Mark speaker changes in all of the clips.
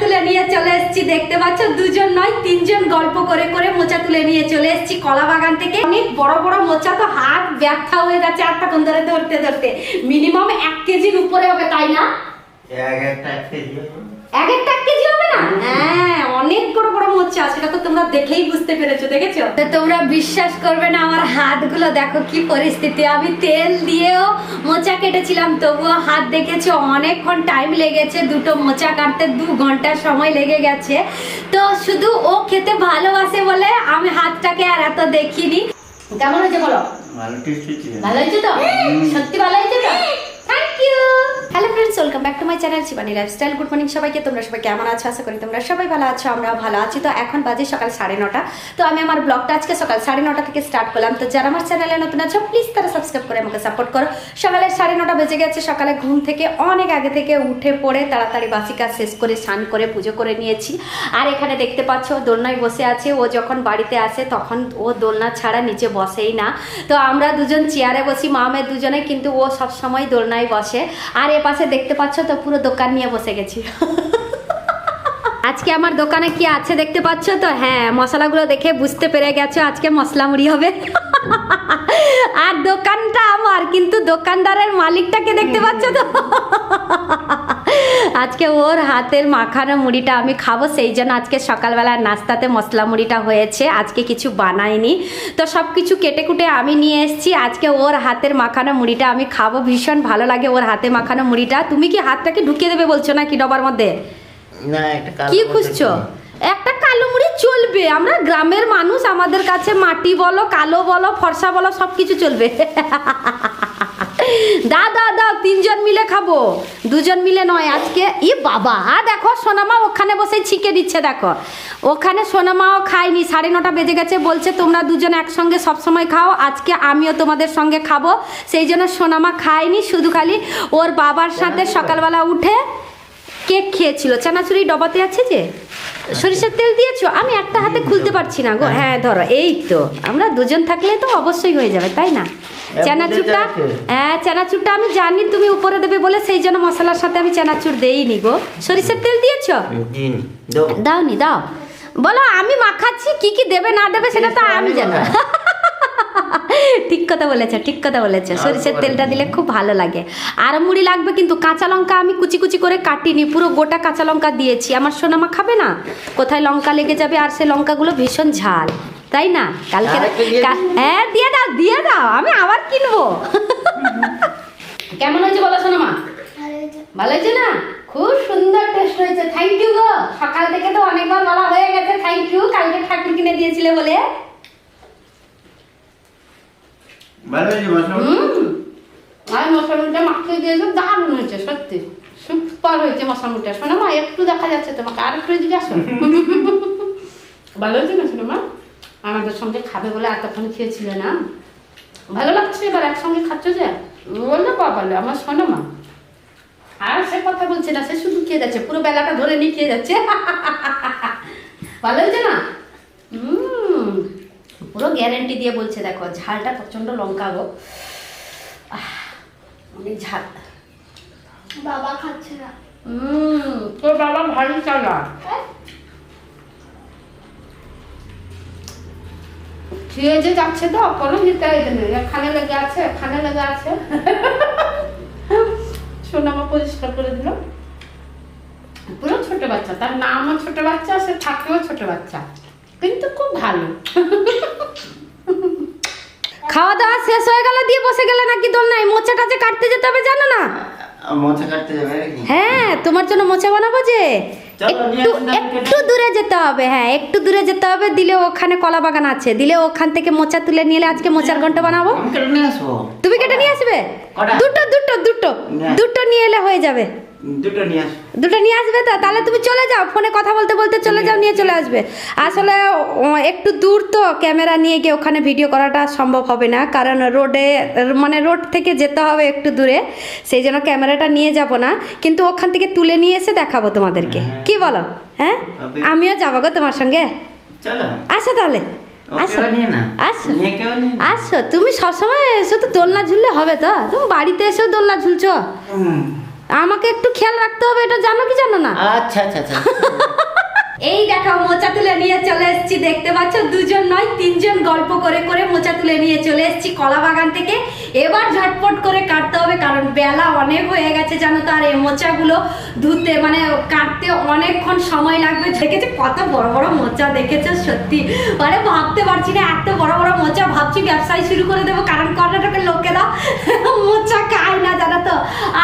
Speaker 1: তুলে নিয়ে চলে এসেছি। দেখতে পাচ্ছ দুজন নয় তিনজন গল্প করে করে মোচা তুলে নিয়ে চলে এসেছি কলা বাগান থেকে। অনেক বড় বড় মোচা তো হাত ব্যথা হয়ে যাচ্ছে এতক্ষণ ধরে ধরতে ধরতে। মিনিমাম এক কেজির উপরে হবে তাই না?
Speaker 2: এক একটা
Speaker 1: হ্যাঁ অনেক বড় বড় মোচা সেটা তো তোমরা দেখেই বুঝতে পেরেছ দেখেছ? তো তোমরা বিশ্বাস করবে না আমার হাতগুলো দেখো কি পরিস্থিতি। আমি তেল দিয়েও মোচা কেটেছিলাম তবুও হাত দেখেছ অনেকক্ষণ টাইম লেগেছে দুটো মোচা কাটতে দু ঘণ্টা সময় লেগে গেছে। তো শুধু ও খেতে ভালোবাসে বলে আমি হাতটাকে আর এত দেখিনি। কেমন হয়েছে বলো?
Speaker 2: ভালো টেস্টি ছিল
Speaker 1: ভালো হয়েছে তো? সত্যি ভালো হয়েছে তো? Thank you hello friends welcome back to my channel Shivani lifestyle good morning সবাইকে, তোমরা সবাই কেমন আছো? আশা করি তোমরা সবাই ভালো আছো, আমরাও ভালো আছি। তো এখন বাজে সকাল সাড়ে নটা। তো আমি আমার ব্লগটা আজকে সকাল সাড়ে নটা থেকে স্টার্ট করলাম। তো যারা আমার চ্যানেলে নতুন আছো প্লিজ তারা সাবস্ক্রাইব করে আমাকে সাপোর্ট করো। সকালে সাড়ে নটা বেজে গেছে, সকালে ঘুম থেকে অনেক আগে থেকে উঠে পড়ে তাড়াতাড়ি বাসি কাজ শেষ করে, স্নান করে, পুজো করে নিয়েছি। আর এখানে দেখতে পাচ্ছ দোলনায় বসে আছে। ও যখন বাড়িতে আসে, তখন ও দোলনা ছাড়া নিচে বসেই না। তো আমরা দুজন চেয়ারে বসি মা মেয়ে দুজনে, কিন্তু ও সব সময় দোলনায় বসে। আর এ পাশে দেখতে পাচ্ছ তো, পুরো দোকান নিয়ে বসে গেছি। আজকে আমার দোকানে কি আছে দেখতে পাচ্ছ তো? হ্যাঁ মশলাগুলো দেখে বুঝতে পেরে গেছো আজকে মশলা মুড়ি হবে। আর দোকানটা আমার, কিন্তু দোকানদারের মালিকটাকে দেখতে পাচ্ছ তো? আজকে ওর হাতের মাখানো মুড়িটা আমি খাব সেই জন্য আজকে সকালবেলা নাস্তাতে মশলা মুড়িটা হয়েছে। আজকে কিছু বানাইনি। তো সব কিছু কেটে কুটে আমি নিয়ে এসেছি। আজকে ওর হাতের মাখানো মুড়িটা আমি খাব। ভীষণ ভালো লাগে ওর হাতে মাখানো মুড়িটা। তুমি কি হাতটাকে ঢুকিয়ে দেবে বলছো না কি ডবার মধ্যে? কি খুঁজছো? একটা কালো মুড়ি চলবে। আমরা গ্রামের মানুষ আমাদের কাছে মাটি বলো কালো বলো ফর্সা বলো সব কিছু চলবে। দা দা দাও তিনজন মিলে খাব। দুজন মিলে নয়, আজকে ই বাবা। আ, দেখো, সোনামা ওখানে বসে ছিকে দিচ্ছে, দেখো। ওখানে সোনামাও খায়নি, সাড়ে নটা বেজে গেছে, বলছে, তোমরা দুজন একসঙ্গে সবসময় খাও, আজকে আমিও তোমাদের সঙ্গে খাব। সেই জন্য সোনামা খায়নি, শুধু খালি ওর বাবার সাথে সকালবেলা উঠে কেক খেয়েছিল। চানাচুরি ডবাতে আছে যে? সরিষার তেল দিয়েছ? আমি একটা হাতে খুলতে পারছি না গো। হ্যাঁ। ধরো এই তো। আমরা দুজন থাকলে তো অবশ্যই হয়ে যাবে তাই না? চানাচুরটা হ্যাঁ চানাচুরটা আমি জানি তুমি উপরে দেবে বলে সেই জন্য মশলার সাথে আমি চানাচুর দেইনি গো। সরিষার তেল দিয়েছ?
Speaker 2: দাও।
Speaker 1: নি দাও। বলো আমি মাখাচ্ছি কি কি দেবে না দেবে সেটা তো আমি জানি। ঠিক কথা বলেছে ঠিক কথা বলেছে। সরিষার তেলটা দিলে খুব ভালো লাগে। আর মুড়ি লাগবে কিন্তু কাঁচা লঙ্কা আমি কুচি কুচি করে কাটিনি পুরো গোটা কাঁচা লঙ্কা দিয়েছি। আমার সোনামা খাবে না? কোথায় লঙ্কা লেগে যাবে আর সে লঙ্কাগুলো ভীষণ ঝাল তাই না? কালকে? হ্যাঁ দিয়ে দাও দিয়ে দাও আমি আবার কিনবো। কেমন হয়েছে বলো সোনামা? ভালো হয়েছে। না? খুব সুন্দর টেস্ট হয়েছে। থ্যাংক ইউ গো। সকাল থেকে তো অনেকবার বলা হয়ে গেছে থ্যাংক ইউ কালকে ঠাকুর কিনে দিয়েছিলে বলে।
Speaker 2: ভালো
Speaker 1: আর মশলাটা মাখিয়ে দিয়েছে, দারুণ হয়েছে, সত্যি। সুপার হয়েছে মশলাটা। শোনো মা, একটু দেখা যাচ্ছে তোমাকে, আর একটু এদিকে ভালো হয়েছে না শোনো মা? আমাদের সঙ্গে খাবে বলে এতক্ষণ খেয়েছিল না। ভালো লাগছে এবার একসঙ্গে খাচ্ছ যে? বলল বাবালে আমার শোনো মা। আর সে কথা বলছে না, সে শুধু খেয়ে যাচ্ছে, পুরো বেলাটা ধরে নিয়ে খেয়ে যাচ্ছে। ভালো হয়েছে না? পুরো গ্যারেন্টি দিয়ে বলছে দেখো ঝালটা প্রচণ্ড লঙ্কা গো। অনেক ঝাল।
Speaker 3: বাবা খাচ্ছে না।
Speaker 1: হুম তোর বাবা ভারী চালা। খেয়ে যে যাচ্ছে তো কোনো নিতে নেই। এখানে লেগে আছে এখানে লেগে আছে। সোনামা পরিষ্কার করে দিল। পুরো ছোট বাচ্চা তার নামও ছোট বাচ্চা সে থাকেও ছোট বাচ্চা। কিন্তু খুব ভালো। খাওয়া দাওয়া শেষ হয়ে গেল দিয়ে বসে গেলে নাকি দোল নাই? মোচা টাচা কাটতে যেতে হবে জানো না?
Speaker 2: মোচা কাটতে যাবে
Speaker 1: হ্যাঁ তোমার জন্য মোচা বানাবো যে। একটু একটু দূরে যেতে হবে হ্যাঁ একটু দূরে যেতে হবে দিলে ওখানে কলা বাগান আছে। দিলে ওখান থেকে মোচা তুলে নিয়ে আজকে মোচার ঘণ্টা বানাবো। তুমি কেটে নিয়ে আসবে? দুটো দুটো দুটো। দুটো নিয়ে এলে হয়ে যাবে।
Speaker 2: দুটো নিয়ে
Speaker 1: দুটো নিয়ে আসবে তো? তাহলে তুমি চলে যাও ফোনে কথা বলতে বলতে চলে যাও নিয়ে চলে আসবে। আসলে একটু দূর তো ক্যামেরা নিয়ে গিয়ে ওখানে ভিডিও করাটা সম্ভব হবে না কারণ রোডে মানে রোড থেকে যেতে হবে একটু দূরে সেই জন্য ক্যামেরাটা নিয়ে যাব না কিন্তু ওখান থেকে তুলে নিয়ে এসে দেখাবো তোমাদেরকে।
Speaker 2: হ্যাঁ।
Speaker 1: কি বলো? হ্যাঁ? আমিও যাব গো তোমার সঙ্গে।
Speaker 2: চলো।
Speaker 1: আসো তাহলে আসো। আসো। আসো তুমি সবসময় এসো তো দোলনা ঝুললে হবে তো? তুমি বাড়িতে এসেও দোলনা ঝুলছো। আমাকে একটু খেয়াল রাখতে হবে এটা জানো কি জানো না?
Speaker 2: আচ্ছা আচ্ছা আচ্ছা
Speaker 1: এই দেখো মোচা তুলে নিয়ে চলে এসেছি দেখতে পাচ্ছ? দুজন নয় তিনজন গল্প করে করে মোচা তুলে নিয়ে চলে এসেছি কলা বাগান থেকে। এবার ঝটপট করে কাটতে হবে, কারণ বেলা অনেক হয়ে গেছে জানো তো, আর এই মোচাগুলো ধুতে মানে কাটতে অনেকক্ষণ সময় লাগবে। দেখেছ কত বড় বড় মোচা, দেখেছ? সত্যি। মানে ভাবতে পারছি না, এত বড় বড় মোচা, ভাবছি ব্যবসায় শুরু করে দেবো, কারণ কর্ণাটকের লোকেরা মোচা খায় না, জানো তো।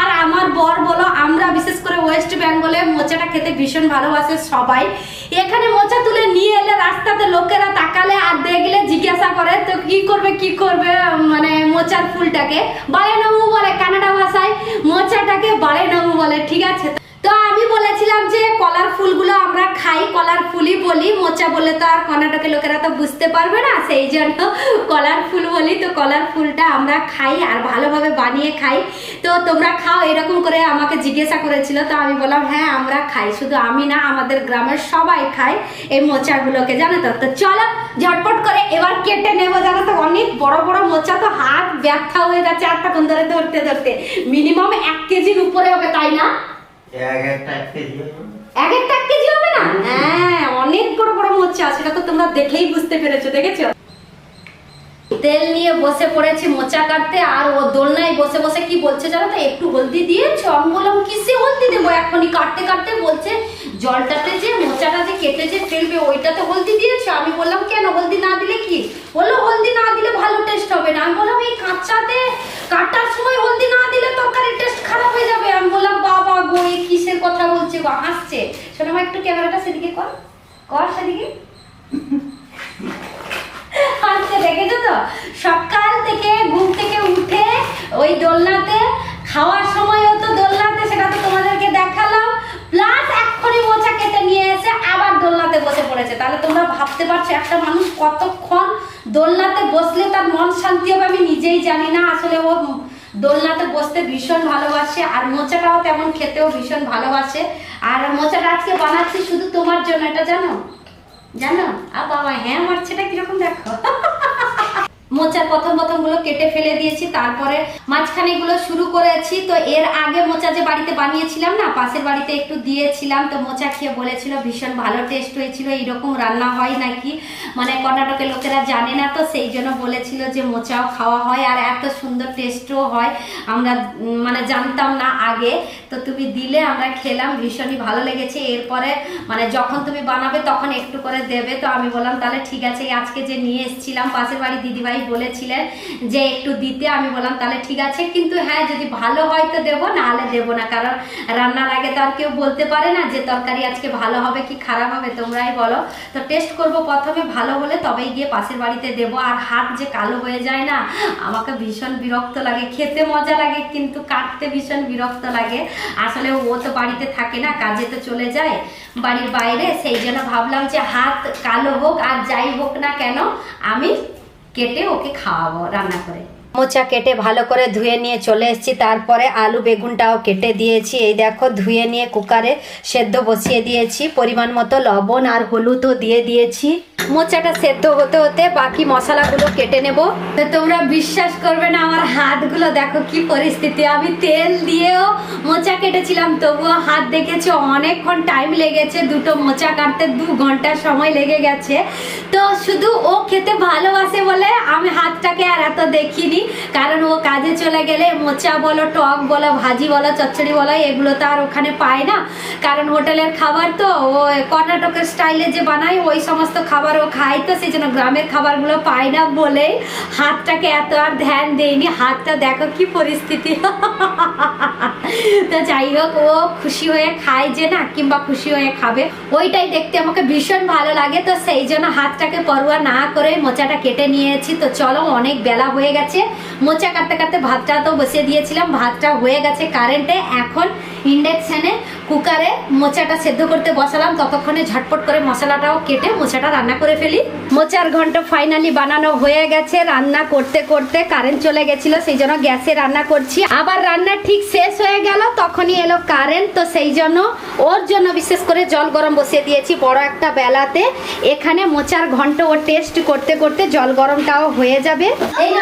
Speaker 1: আর আমার বর বলো, আমরা বিশেষ করে ওয়েস্ট বেঙ্গলে মোচাটা খেতে ভীষণ ভালোবাসে সবাই। এখানে মোচা তুলে নিয়ে এলে রাস্তাতে লোকেরা তাকালে আর দেখলে জিজ্ঞাসা করে, তো কি করবে কি করবে? মানে মোচার ফুলটাকে বালেনামু বলে কানাডা ভাষায় মোচাটাকে বালেনামু বলে ঠিক আছে? তো আমি বলেছিলাম যে কলার ফুলগুলো আমরা খাই, কলার ফুলই বলি। মোচা বলে তো আর কর্ণাটকের লোকেরা তো বুঝতে পারবে না, সেই জন্য কলার ফুল বলি। তো কলার ফুলটা আমরা খাই আর ভালোভাবে বানিয়ে খাই। তো তোমরা খাও, এরকম করে আমাকে জিজ্ঞাসা করেছিল। তো আমি বললাম হ্যাঁ আমরা খাই। শুধু আমি না, আমাদের গ্রামের সবাই খায় এই মোচাগুলোকে, জানো তো? তো চলো, ঝটপট করে এবার কেটে নেব, জানো তো? অনেক বড় বড় মোচা তো হাত ব্যথা হয়ে যাচ্ছে এতক্ষণ ধরে ধরতে ধরতে। মিনিমাম এক কেজির উপরে হবে, তাই না?
Speaker 2: এক একটা এক কেজি
Speaker 1: এক একটা হবে না? হ্যাঁ অনেক বড় বড় মোচা সেটা তো তোমরা দেখলেই বুঝতে পেরেছ, দেখেছ? তেল নিয়ে বসে পড়েছি মোচা কাটতে আর ও দোলনায় বসে বসে কি বলছে জানো তো? একটু হলদি দিয়েছ? আমি বললাম, কিসে হলদি দেবো? এখনই কাটতে কাটতে বলছে, জলটাতে যে মোচাটা যে কেটে যে ফেলবে, ওইটাতে হলদি দিয়েছ? আমি বললাম, কেন হলদি না দিলে কি? বলল, হলদি না দিলে ভালো টেস্ট হবে না। আমি বললাম, এই কাঁচাতে কাটার সময় হলদি না দিলে তরকারির টেস্ট খারাপ হয়ে যাবে। আমি বললাম, বাবা গো, এ কিসের কথা বলছে গো? হাসছে। শোনো একটু ক্যামেরাটা সেদিকে কর। কর সেদিকে। হাসতে দেখেছ তো? সকাল থেকে ঘুম থেকে উঠে ওই দোলনাতে, খাওয়ার সময়ও তো দোলনাতে, সেটা তো তোমাদেরকে দেখালাম। প্লাস এক্ষুনি মোচা কেটে নিয়ে এসে আবার দোলনাতে বসে পড়েছে। তাহলে তোমরা ভাবতে পারছ, একটা মানুষ কতক্ষণ দোলনাতে বসলে তার মন শান্তি হবে আমি নিজেই জানি না। আসলে ও দোলনাতে বসতে ভীষণ ভালোবাসে, আর মোচাটাও তেমন খেতেও ভীষণ ভালোবাসে। আর মোচাটা আজকে বানাচ্ছি শুধু তোমার জন্য, এটা জানো? জানো? আর বাবা হ্যাঁ আমার ছেলে কীরকম দেখো? মোচার প্রথম প্রথমগুলো কেটে ফেলে দিয়েছি, তারপরে মাঝখানে গুলো শুরু করেছি। তো এর আগে মোচা যে বাড়িতে বানিয়েছিলাম না, পাশের বাড়িতে একটু দিয়েছিলাম, তো মোচা খেয়ে বলেছিল ভীষণ ভালো টেস্ট হয়েছিল, এইরকম রান্না হয় নাকি? মানে কর্ণাটকের লোকেরা জানে না, তো সেই জন্য বলেছিল যে মোচাও খাওয়া হয়, আর এত সুন্দর টেস্টও হয়। আমরা মানে জানতাম না আগে, তো তুমি দিলে, আমরা খেলাম, ভীষণই ভালো লেগেছে। এরপরে মানে যখন তুমি বানাবে, তখন একটু করে দেবে, তো আমি বললাম, তাহলে ঠিক আছে আজকে যে নিয়ে এসেছিলাম, পাশের বাড়ি দিদিভাই বলেছিলেন যে একটু দিতে। আমি বললাম, তাহলে ঠিক আছে, কিন্তু হ্যাঁ যদি ভালো হয় তো দেবো, নাহলে দেবো না। কারণ রান্নার আগে তো আর কেউ বলতে পারে না যে তরকারি আজকে ভালো হবে কি খারাপ হবে, তোমরাই বলো। তো টেস্ট করব প্রথমে, ভালো হলে তবেই গিয়ে পাশের বাড়িতে দেবো। আর হাত যে কালো হয়ে যায় না, আমাকে ভীষণ বিরক্ত লাগে, খেতে মজা লাগে, কিন্তু কাটতে ভীষণ বিরক্ত লাগে। আসলে ও তো বাড়িতে থাকে না, কাজে তো চলে যায় বাড়ির বাইরে। সেই জন্য ভাবলাম যে হাত কালো হোক আর যাই হোক না কেন, আমি কেটে ওকে খাওয়াবো রান্না করে মোচা কেটে ভালো করে ধুয়ে নিয়ে চলে এসেছি। তারপরে আলু বেগুনটাও কেটে দিয়েছি। এই দেখো, ধুয়ে নিয়ে কুকারে সেদ্ধ বসিয়ে দিয়েছি। পরিমাণ মতো লবণ আর হলুদও দিয়ে দিয়েছি। মোচাটা সেদ্ধ হতে হতে বাকি মশলাগুলো কেটে নেব। তো তোমরা বিশ্বাস করবে না, আমার হাতগুলো দেখো কি পরিস্থিতি। আমি তেল দিয়েও মোচা কেটেছিলাম, তবুও হাত দেখেছ, অনেকক্ষণ টাইম লেগেছে। দুটো মোচা কাটতে দু ঘণ্টা সময় লেগে গেছে। তো শুধু ও খেতে ভালোবাসে বলে আমি হাতটাকে আর এত দেখিনি। কারণ ও কাজে চলে গেলে মোচা বলো, টক বলো, ভাজি বলো, চচ্চড়ি বলো, এগুলো তো আর ওখানে পায় না। কারণ হোটেলের খাবার তো ও কর্ণাটকের স্টাইলে যে বানায়, ওই সমস্ত খাবার ও খায় তো, সেই জন্য গ্রামের খাবারগুলো পায় না বলে হাতটাকে এত আর ধ্যান দেয়নি। হাতটা দেখো কি পরিস্থিতি। তো যাই হোক, ও খুশি হয়ে খায় যে না, কিংবা খুশি হয়ে খাবে। ওইটাই দেখতে আমাকে ভীষণ ভালো লাগে। তো সেই জন্য হাতটাকে পরোয়া না করে মোচাটা কেটে নিয়েছি। তো চলো, অনেক বেলা হয়ে গেছে। মোচা কাটতে কাটতে ভাতটা তো বসিয়ে দিয়েছিলাম, ভাতটা হয়ে গেছে কারেন্টে এখন ইন্ডাকশানে কুকারে মোচাটা সেদ্ধ করতে বসালাম, ততক্ষণে ঝটপট করে মশলাটাও কেটে মোচাটা রান্না করে ফেলি। মোচার ঘন্ট ফাইনালি বানানো হয়ে গেছে, রান্না করতে করতে কারেন্ট চলে গেছিল, সেই জন্য গ্যাসে রান্না করছি। আবার রান্না ঠিক শেষ হয়ে গেল, তখনই এলো কারেন্ট তো সেই জন্য ওর জন্য বিশেষ করে জল গরম বসিয়ে দিয়েছি বড় একটা বেলাতে। এখানে মোচার ঘন্ট ও টেস্ট করতে করতে জল গরমটাও হয়ে যাবে। এই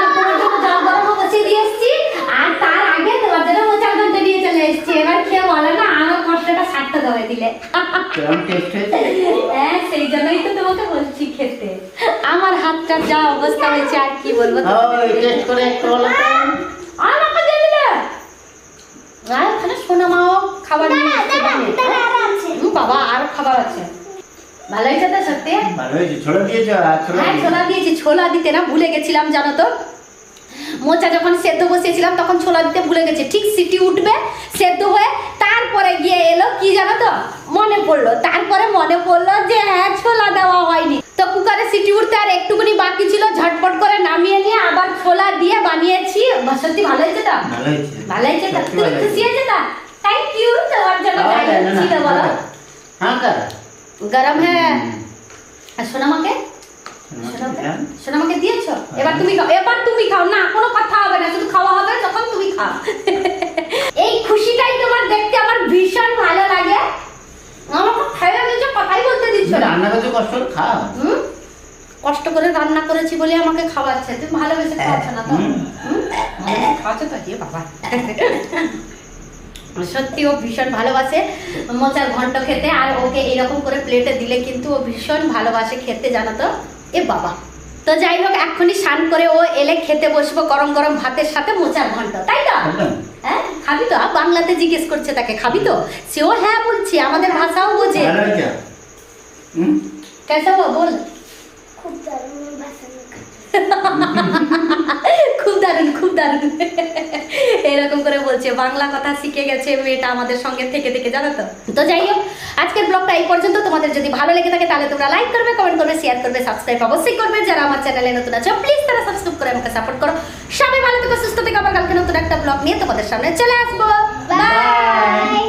Speaker 1: জল গরম বসিয়ে দিয়ে এসেছি আর তার আগে তোমার জন্য মোচার ঘন্ট নিয়ে চলে এসেছি এবার খেয়ে বলে না আমার কষ্টটা সার্থক করে দিলে
Speaker 2: কেমন টেস্ট হয়েছে
Speaker 1: হ্যাঁ সেই জন্যই তো তোমাকে বলছি খেতে আমার হাতটার যা অবস্থা হয়েছে আর কি বলব
Speaker 2: টেস্ট করে একটু বলো
Speaker 1: আর আমাকে দিয়ে দিলে আর ওখানে সোনা মাও খাবার নিয়ে এসেছে বাবা আর খাবার আছে ভালো হয়েছে তো সত্যি
Speaker 2: ভালো হয়েছে ছোলা দিয়েছ? আর ছোলা
Speaker 1: ছোলা দিয়েছি ছোলা দিতে না ভুলে গেছিলাম জানো তো? মোচা যখন সেদ্ধ বসিয়েছিলাম তখন ছোলা দিতে ভুলে গেছে। ঠিক সিটি উঠবে সেদ্ধ হয়ে তারপরে গিয়ে এলো কি জানো তো? মনে পড়ল। তারপরে মনে পড়ল যে হ্যাঁ ছোলা দেওয়া হয়নি। তো কুকারে সিটি উঠতে আর একটুখানি বাকি ছিল ঝটপট করে নামিয়ে নিয়ে আবার ছোলা দিয়ে বানিয়েছি। সত্যি ভালো হয়েছে তো?
Speaker 2: ভালো হয়েছে।
Speaker 1: তো? তুমি খুশি
Speaker 2: হয়েছে।
Speaker 1: তো? থ্যাংক ইউ তোমার জন্য ছিল বলো?
Speaker 2: হ্যাঁ
Speaker 1: গরম হ্যাঁ। আর সোনামাকে?
Speaker 2: হ্যাঁ।
Speaker 1: সোনামাকে? দিয়েছ? এবার এবার তুমি খাও না কোনো কথা হবে না শুধু খাওয়া হবে তখন তুমি খাও এই খুশিটাই তোমার দেখতে আমার ভীষণ ভালো লাগে আমাকে খাইয়ে দিচ্ছ কথাই বলতে দিচ্ছ
Speaker 2: তুমি
Speaker 1: না
Speaker 2: রান্না করছ কষ্ট করে খাও
Speaker 1: হুম? কষ্ট করে রান্না করেছি বলে আমাকে খাওয়াচ্ছে তুমি ভালোবেসে খাওয়াচ্ছ না তো? খাওয়াচ্ছ তো? এ বাবা। সত্যি ও ভীষণ ভালোবাসে মোচার ঘন্ট খেতে আর ওকে এরকম করে প্লেটে দিলে কিন্তু ও ভীষণ ভালোবাসে খেতে জানো তো? এ বাবা। তো যাই হোক এক্ষুনি স্নান করে ও এলে খেতে বসবো গরম গরম ভাতের সাথে মোচার ঘন্ট তাই তো? হ্যাঁ খাবি তো? বাংলাতে জিজ্ঞেস করছে তাকে খাবি তো? সেও হ্যাঁ বলছে আমাদের ভাষাও বোঝে।
Speaker 2: হয়েছে হুম?
Speaker 1: কেসে বল।
Speaker 3: খুব দারুণ।
Speaker 1: খুব দারুণ খুব দারুণ। এরকম করে বলছে, বাংলা কথা শিখে গেছে মেয়েটা আমাদের সঙ্গে থেকে থেকে, জানো তো? তো যাই হোক, আজকের ব্লগটা এই পর্যন্ত। তোমাদের যদি ভালো লেগে থাকে, তাহলে তোমরা লাইক করবে কমেন্ট করবে শেয়ার করবে সাবস্ক্রাইব অবশ্যই করবে। যারা আমার চ্যানেলে নতুন আছে প্লিজ তারা সাবস্ক্রাইব করে আমাকে সাপোর্ট করো। সবাই ভালো থেকো, সুস্থ থেকে। আবার কালকে নতুন একটা ব্লগ নিয়ে তোমাদের সামনে চলে আসব। বাই